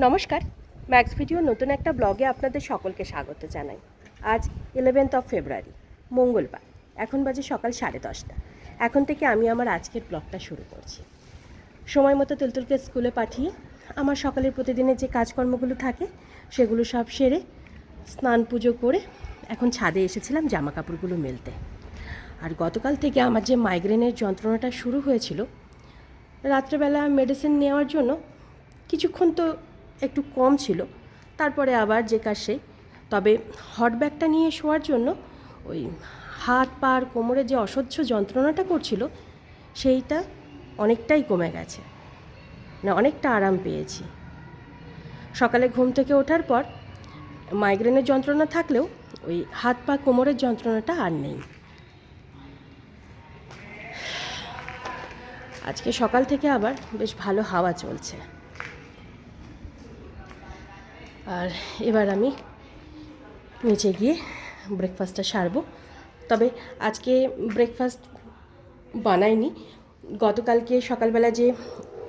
নমস্কার। Max video নতুন একটা ব্লগে আপনাদের সকলকে স্বাগত জানাই। আজ ইলেভেন্থ অফ ফেব্রুয়ারি মঙ্গলবার। এখন বাজে সকাল সাড়ে দশটা। এখন থেকে আমি আমার আজকের ব্লগটা শুরু করছি। সময় মতো তুলতুলকে স্কুলে পাঠিয়ে আমার সকালের প্রতিদিনের যে কাজকর্মগুলো থাকে, সেগুলো সব সেরে স্নান পুজো করে এখন ছাদে এসেছিলাম জামা কাপড়গুলো মেলতে। আর গতকাল থেকে আমার যে মাইগ্রেনের যন্ত্রণাটা শুরু হয়েছিল, রাত্রেবেলা মেডিসিন নেওয়ার জন্য কিছুক্ষণ তো একটু কম ছিল। তারপরে আবার যে কাজ সেই তবে হট ব্যাগটা নিয়ে শোয়ার জন্য ওই হাত, পা কোমরে যে অসহ্য যন্ত্রণাটা করছিল, সেইটা অনেকটাই কমে গেছে। না অনেকটা আরাম পেয়েছি। সকালে ঘুম থেকে ওঠার পর মাইগ্রেনের যন্ত্রণা থাকলেও ওই হাত, পা, কোমরের যন্ত্রণাটা আর নেই। আজকে সকাল থেকে আবার বেশ ভালো হাওয়া চলছে। আর এবার আমি নিচে গিয়ে ব্রেকফাস্টটা সারবো। তবে আজকে ব্রেকফাস্ট বানাইনি। গতকালকে সকালবেলা যে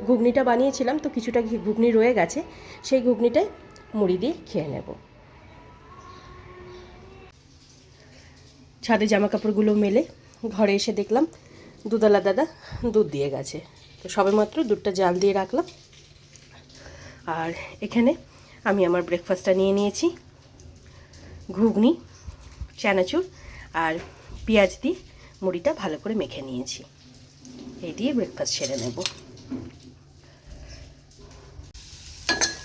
ঘুগনিটা বানিয়েছিলাম, তো কিছুটা ঘুগনি রয়ে গেছে। সেই ঘুগনিটাই মুড়ি দিয়ে খেয়ে নেব। ছাদে জামা কাপড়গুলো মেলে ঘরে এসে দেখলাম, দুধওয়ালা দাদা দুধ দিয়ে গেছে। তো সবেমাত্র দুধটা জাল দিয়ে রাখলাম। আর এখানে আমি আমার ব্রেকফাস্টটা নিয়ে নিয়েছি। ঘুগনি, চানাচুর আর পেঁয়াজ দিয়ে মুড়িটা ভালো করে মেখে নিয়েছি। এই দিয়ে ব্রেকফাস্ট সেরে নেব।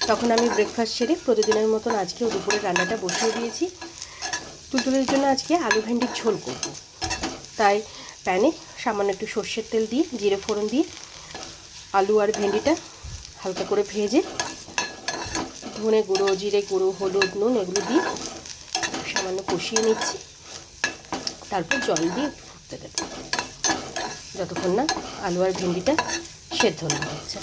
তখন আমি ব্রেকফাস্ট সেরে প্রতিদিনের মতন আজকেও দুপুরে রান্নাটা বসিয়ে দিয়েছি। তুলতুলের জন্য আজকে আলু ভেন্ডির ঝোল করব। তাই প্যানে সামান্য একটু সর্ষের তেল দিয়ে, জিরে ফোড়ন দিয়ে আলু আর ভেন্ডিটা হালকা করে ভেজে ধনে গুঁড়ো, জিরে গুঁড়ো, হলুদ, নুন এগুলো দিয়ে সামান্য কষিয়ে নিচ্ছি। তারপর জল দিয়ে ফুটতে দেবো। যতক্ষণ না আলু আর ভেন্ডিটা সেদ্ধ না হচ্ছে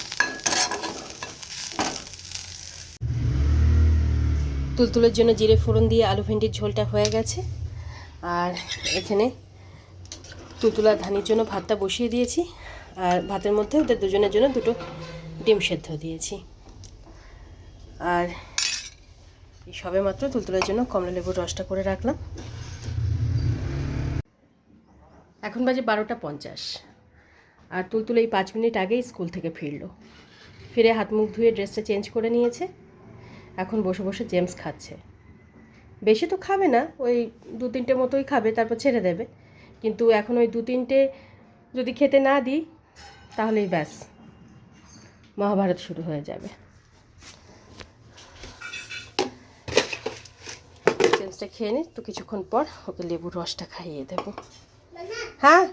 তুলতুলের জন্য জিরে ফোড়ন দিয়ে আলু ভেন্ডির ঝোলটা হয়ে গেছে। আর এখানে তুলতুলা ধানির জন্য ভাতটা বসিয়ে দিয়েছি। আর ভাতের মধ্যে ওদের দুজনের জন্য দুটো ডিম সেদ্ধ দিয়েছি। আর এই সবে মাত্র তুলতুলার জন্য কমলা লেবুর রসটা করে রাখলাম। এখন বাজে বারোটা পঞ্চাশ। আর তুলতুল এই পাঁচ মিনিট আগেই স্কুল থেকে ফিরলো। ফিরে হাত মুখ ধুয়ে ড্রেসটা চেঞ্জ করে নিয়েছে। এখন বসে বসে জেমস খাচ্ছে। বেশি তো খাবে না, ওই দু তিনটে মতোই খাবে, তারপর ছেড়ে দেবে। কিন্তু এখন ওই দু তিনটে যদি খেতে না দিই, তাহলেই ব্যাস, মহাভারত শুরু হয়ে যাবে। জেমসটা খেয়ে নি তো কিছুক্ষণ পর ওকে লেবুর রসটা খাইয়ে দেবো। হ্যাঁ?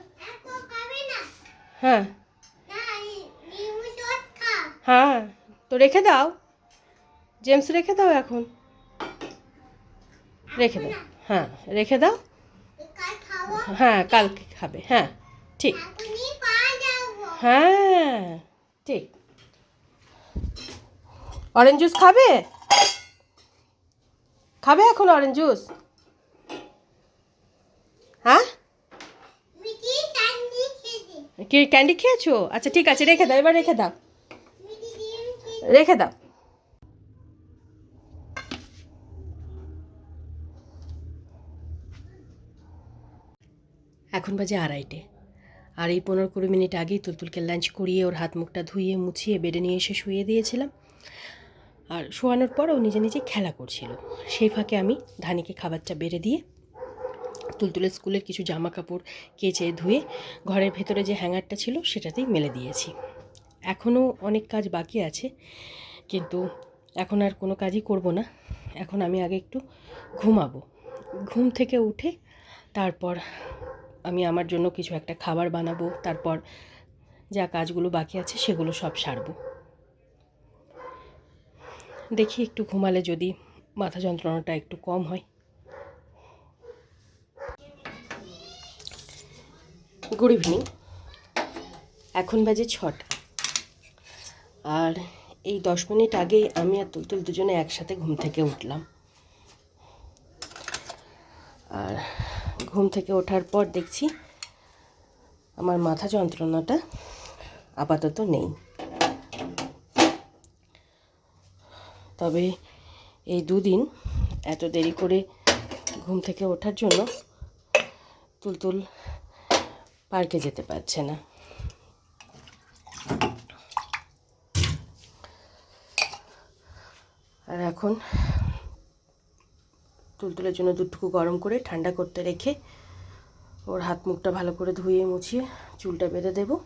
হ্যাঁ। হ্যাঁ তো রেখে দাও। জেমস রেখে দাও এখন। রেখে দাও। হ্যাঁ রেখে দাও। হ্যাঁ কালকে খাবে। হ্যাঁ ঠিক। হ্যাঁ ঠিক। অরেঞ্জ জুস খাবে? খাবে এখন অরেঞ্জ জুস হ্যাঁ? কি ক্যান্ডি খেয়েছো? আচ্ছা ঠিক আছে রেখে দাও এবার রেখে দাও। রেখে দাও। এখন বাজে আড়াইটে। আর এই পনেরো কুড়ি মিনিট আগেই তুলতুলকে লাঞ্চ করিয়ে ওর হাত মুখটা ধুইয়ে মুছিয়ে বেডে নিয়ে এসে শুয়ে দিয়েছিলাম। আর শোয়ানোর পর ও নিজে নিজে খেলা করছিল। সেই ফাঁকে আমি ধানিকে খাবারটা বেড়ে দিয়ে তুলতুলে স্কুলের কিছু জামা কাপড় কেচে ধুয়ে ঘরের ভেতরে যে হ্যাঙ্গারটা ছিল সেটাতেই মেলে দিয়েছি। এখনও অনেক কাজ বাকি আছে, কিন্তু এখন আর কোনো কাজই করব না। এখন আমি আগে একটু ঘুমাবো। ঘুম থেকে উঠে তারপর আমি আমার জন্য কিছু একটা খাবার বানাবো, তারপর যা কাজগুলো বাকি আছে সেগুলো সব সারবো। দেখি একটু ঘুমালে যদি মাথা যন্ত্রণাটা একটু কম হয়। গুড ইভিনিং এখন বাজে ছটা। আর এই দশ মিনিট আগেই আমি আর তুলতুল দুজনে একসাথে ঘুম থেকে উঠলাম। আর ঘুম থেকে ওঠার পর দেখছি আমার মাথা যন্ত্রণাটা আপাতত নেই। তবে এই দুদিন এত দেরি করে ঘুম থেকে ওঠার জন্য তুলতুল পার্কে যেতে পারছে না। আর এখন তুলতুলের জন্য দুধটুকু গরম করে ঠান্ডা করতে রেখে ওর হাত মুখটা ভালো করে ধুয়ে মুছিয়ে চুলটা বেঁধে দেবো।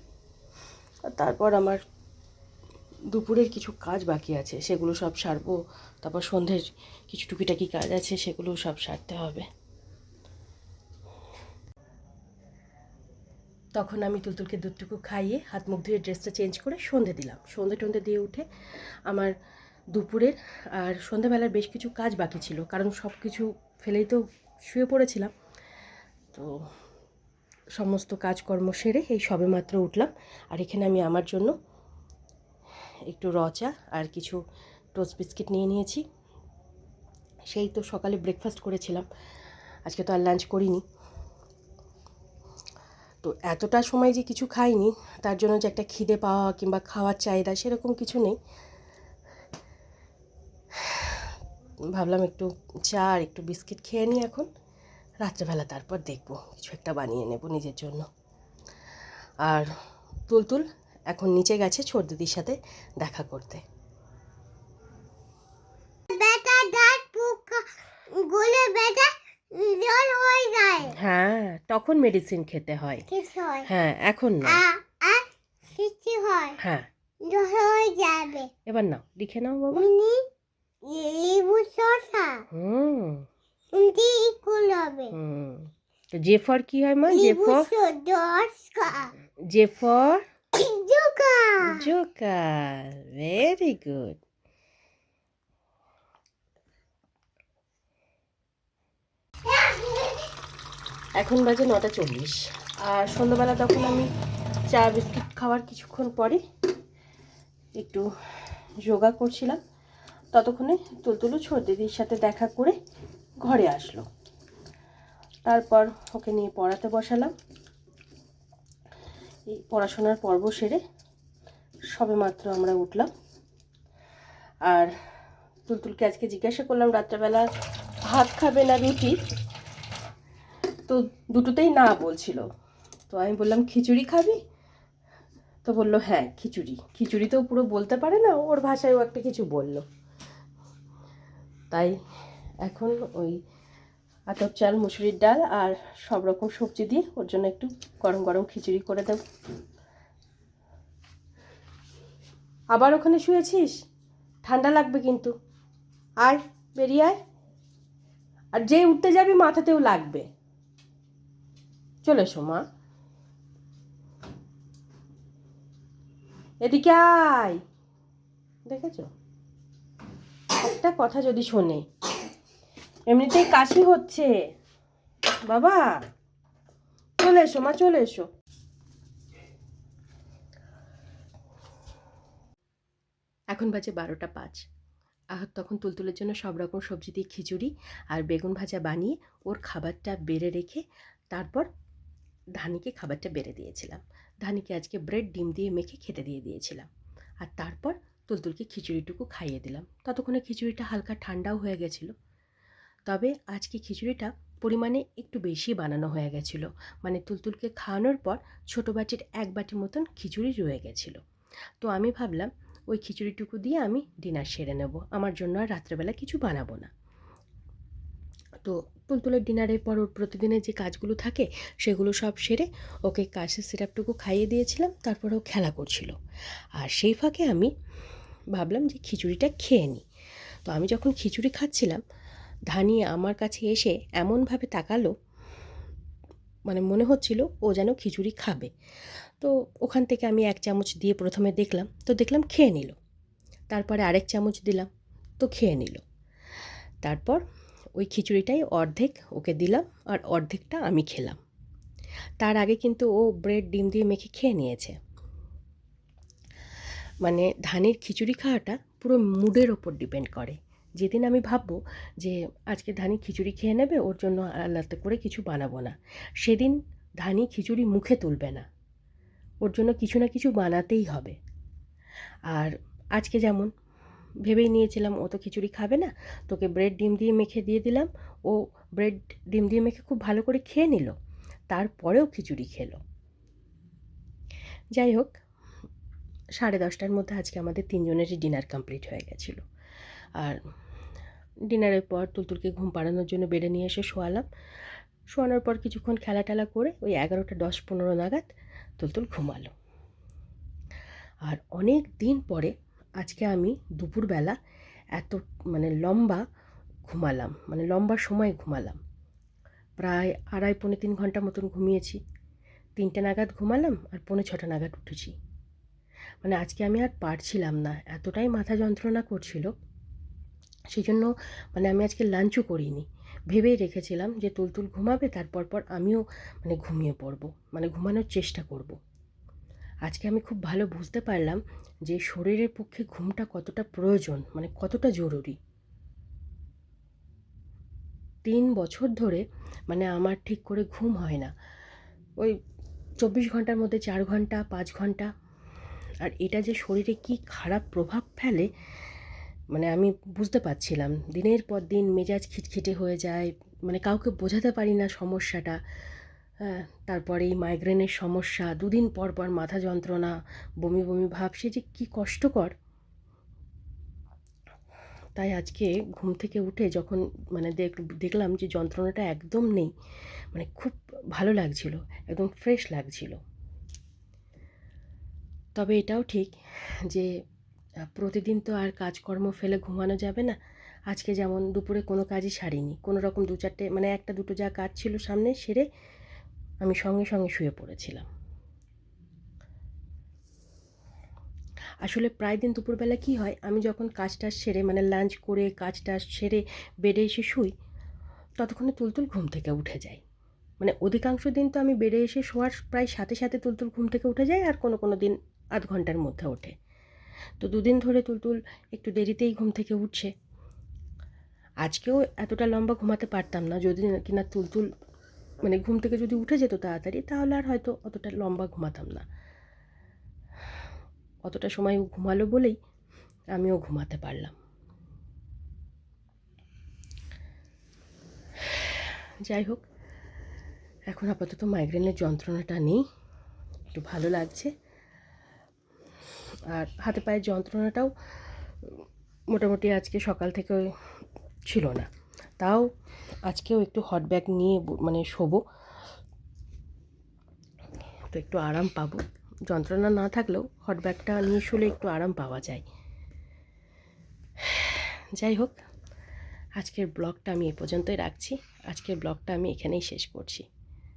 আর তারপর আমার দুপুরের কিছু কাজ বাকি আছে, সেগুলো সব সারবো, তারপর সন্ধ্যের কিছু টুকিটাকি কাজ আছে, সেগুলো সব সারতে হবে। তখন আমি তুলতুলকে দুধটুকু খাইয়ে হাত মুখ ধুয়ে ড্রেসটা চেঞ্জ করে সন্ধে দিলাম। সন্ধে টন্ধে দিয়ে উঠে আমার দুপুরের আর সন্ধেবেলার বেশ কিছু কাজ বাকি ছিল, কারণ সব কিছু ফেলেই তো শুয়ে পড়েছিলাম। তো সমস্ত কাজকর্ম সেরে এই সবেমাত্র উঠলাম। আর এখানে আমি আমার জন্য একটু রচা আর কিছু টোস্ট বিস্কিট নিয়ে নিয়েছি। সেই তো সকালে ব্রেকফাস্ট করেছিলাম। আজকে তো আর লাঞ্চ করিনি। তো এতটা সময় যে কিছু খাইনি, তার জন্য যে একটা খিদে পাওয়া কিংবা খাওয়ার চাহিদা সেরকম কিছু নেই। ভাবলাম একটু চা আর একটু বিস্কিট খেয়ে নিই এখন। রাত্রেবেলা তারপর দেখব, কিছু একটা বানিয়ে নেব নিজের জন্য। আর তুলতুল এখন নিচে গেছে ছোট দিদির সাথে দেখা করতে। হয়ে যায়। হ্যাঁ তখন মেডিসিন খেতে হয়। হ্যাঁ। এখন না। হয়। এবার নাও লিখে নাও বাবা। লেবু শসা। হুম। উনি হুম। তো জে ফর কি হয় মা? J for J for joker very good এখন বাজে নটা চল্লিশ। আর সন্ধ্যাবেলা তখন আমি চা, বিস্কিট খাওয়ার কিছুক্ষণ পরে একটু যোগা করছিলাম। ততক্ষণে তুলতুলু ছোট দিদির সাথে দেখা করে ঘরে আসলো। তারপর ওকে নিয়ে পড়াতে বসালাম। এই পড়াশোনার পর্ব সেরে সবে মাত্র আমরা উঠলাম। আর তুলতুলকে আজকে জিজ্ঞাসা করলাম, রাত্রেবেলা ভাত খাবে না রুটি? তো দুটোতেই না বলছিল। তো আমি বললাম, খিচুড়ি খাবি? তো বলল হ্যাঁ খিচুড়ি। খিচুড়ি তো পুরো বলতে পারে না, ওর ভাষায় ও একটা কিছু বলল। তাই এখন ওই আতপ চাল, মুসুরির ডাল আর সব রকম সবজি দিয়ে ওর জন্য একটু গরম গরম খিচুড়ি করে দেব। আবার ওখানে শুয়েছিস? ঠান্ডা লাগবে কিন্তু। আয়, বেরিয়ে আয়। আর যে উঠতে যাবি মাথাতেও লাগবে। চলে এসো, মা। এদিকে আয়। দেখেছ? একটা কথা যদি শোনে। এমনিতেই কাশি হচ্ছে। বাবা, চলে এসো, মা, চলে এসো। এখন বাজে বারোটা পাঁচ। আহার তখন তুলতুলের জন্য সব রকম সবজি দিয়ে খিচুড়ি আর বেগুন ভাজা বানিয়ে ওর খাবারটা বেড়ে রেখে তারপর ধানিকে খাবারটা বেড়ে দিয়েছিলাম। ধানিকে আজকে ব্রেড, ডিম দিয়ে মেখে খেতে দিয়ে দিয়েছিলাম। আর তারপর তুলতুলকে খিচুড়িটুকু খাইয়ে দিলাম। ততক্ষণে খিচুড়িটা হালকা ঠান্ডাও হয়ে গেছিল। তবে আজকে খিচুড়িটা পরিমাণে একটু বেশি বানানো হয়ে গেছিল। মানে তুলতুলকে খাওয়ানোর পর ছোটো বাটির এক বাটি মতন খিচুড়ি রয়ে গেছিল। তো আমি ভাবলাম ওই খিচুড়িটুকু দিয়ে আমি ডিনার সেরে নেব। আমার জন্য আর রাত্রেবেলা কিছু বানাবো না। তো তুলতুলের ডিনারের পর ওর প্রতিদিনের যে কাজগুলো থাকে, সেগুলো সব সেরে ওকে কাশের সিরাপটুকু খাইয়ে দিয়েছিলাম, তারপর ও খেলা করছিল। আর সেই ফাঁকে আমি ভাবলাম যে খিচুড়িটা খেয়ে নিই। তো আমি যখন খিচুড়ি খাচ্ছিলাম, ধানি আমার কাছে এসে এমনভাবে তাকালো মানে মনে হচ্ছিল ও যেন খিচুড়ি খাবে। তো ওখান থেকে আমি এক চামচ দিয়ে প্রথমে দেখলাম, তো দেখলাম খেয়ে নিল। তারপরে আরেক চামচ দিলাম, তো খেয়ে নিল। তারপর ওই খিচুড়িটাই অর্ধেক ওকে দিলাম আর অর্ধেকটা আমি খেলাম। তার আগে কিন্তু ও ব্রেড, ডিম দিয়ে মেখে খেয়ে নিয়েছে। মানে ধানের খিচুড়ি খাওয়াটা পুরো মুডের ওপর ডিপেন্ড করে। যেদিন আমি ভাববো যে আজকে ধানি খিচুড়ি খেয়ে নেবে, ওর জন্য আলাদা করে কিছু বানাবো না। সেদিন ধানি খিচুড়ি মুখে তুলবে না। ওর জন্য কিছু না কিছু বানাতেই হবে। আর আজকে যেমন ভেবেই নিয়েছিলাম ও তো খিচুড়ি খাবে না, তোকে ব্রেড ডিম দিয়ে মেখে দিয়ে দিলাম। ও ব্রেড ডিম দিয়ে মেখে খুব ভালো করে খেয়ে নিল, তারপরেও খিচুড়ি খেলো। যাই হোক, সাড়ে দশটার মধ্যে আজকে আমাদের তিনজনেরই ডিনার কমপ্লিট হয়ে গেছিল। আর ডিনারের পর তুলতুলকে ঘুম পাড়ানোর জন্য বেডে নিয়ে এসে শোয়ালাম। শোয়ানোর পর কিছুক্ষণ খেলা টেলা করে ওই এগারোটা দশ পনেরো নাগাদ তুলতুল ঘুমালো। আর অনেক দিন পরে আজকে আমি দুপুরবেলা এত মানে লম্বা ঘুমালাম মানে লম্বা সময় ঘুমালাম। প্রায় আড়াই, পৌনে তিন ঘণ্টা মতন ঘুমিয়েছি। তিনটে নাগাদ ঘুমালাম আর পৌনে ছটা নাগাদ উঠেছি। মানে আজকে আমি আর পারছিলাম না, এতটাই মাথা যন্ত্রণা করছিল। সেই জন্য মানে আমি আজকে লাঞ্চও করিনি। ভেবেই রেখেছিলাম যে তুলতুল ঘুমাবে, তারপর পর আমিও মানে ঘুমিয়ে পড়ব মানে ঘুমানোর চেষ্টা করব। আজকে আমি খুব ভালো বুঝতে পারলাম যে শরীরের পক্ষে ঘুমটা কতটা প্রয়োজন মানে কতটা জরুরি তিন বছর ধরে মানে আমার ঠিক করে ঘুম হয় না ওই চব্বিশ ঘণ্টার মধ্যে চার ঘণ্টা, পাঁচ ঘণ্টা, আর এটা যে শরীরে কি খারাপ প্রভাব ফেলে মানে আমি বুঝতে পারছিলাম। দিনের পর দিন মেজাজ খিটখিটে হয়ে যায় মানে কাউকে বোঝাতে পারি না সমস্যাটা। হ্যাঁ তারপরে এই মাইগ্রেনের সমস্যা, দুদিন পর পর মাথা যন্ত্রণা, বমি বমি ভাব, সে যে কী কষ্টকর। তাই আজকে ঘুম থেকে উঠে যখন মানে দেখ, দেখলাম যে যন্ত্রণাটা একদম নেই মানে খুব ভালো লাগছিল, একদম ফ্রেশ লাগছিল। তবে এটাও ঠিক যে প্রতিদিন তো আর কাজকর্ম ফেলে ঘুমানো যাবে না। আজকে যেমন দুপুরে কোনো কাজই সারিনি। কোনো রকম দু চারটে মানে একটা দুটো যা কাজ ছিল সামনে সেরে আমি সঙ্গে সঙ্গে শুয়ে পড়েছিলাম। আসলে প্রায় দিন দুপুরবেলা কি হয়, আমি যখন কাজটা সেরে মানে লাঞ্চ করে, কাজটা সেরে বেডে এসে শুই, ততক্ষণে তুলতুল ঘুম থেকে উঠে যায় মানে অধিকাংশ দিন তো আমি বেডে এসে শোয়ার প্রায় সাথে সাথে তুলতুল ঘুম থেকে উঠে যায় আর কোনো কোনো দিন আধ ঘণ্টার মধ্যে ওঠে। তো দুদিন ধরে তুলতুল একটু দেরিতেই ঘুম থেকে উঠছে। আজকেও এতটা লম্বা ঘুমাতে পারতাম না, যদি কিনা তুলতুল মানে ঘুম থেকে যদি উঠে যেত তাড়াতাড়ি, তাহলে আর হয়তো অতটা লম্বা ঘুমাতাম না। অতটা সময় ঘুমালো বলেই আমিও ঘুমাতে পারলাম। যাই হোক, এখন আপাতত মাইগ্রেনের যন্ত্রণাটা নেই, একটু ভালো লাগছে। আর হাতে পায়ের যন্ত্রণাটাও মোটামুটি আজকে সকাল থেকে ছিল না। তাও আজকেও একটু হট ব্যাগ নিয়ে মানে শোবো। তো একটু আরাম পাবো। যন্ত্রণা না থাকলেও হট ব্যাগটা নিয়ে শুলে একটু আরাম পাওয়া যায়। যাই হোক, আজকের ব্লগটা আমি এ পর্যন্তই রাখছি। আজকের ব্লগটা আমি এখানেই শেষ করছি।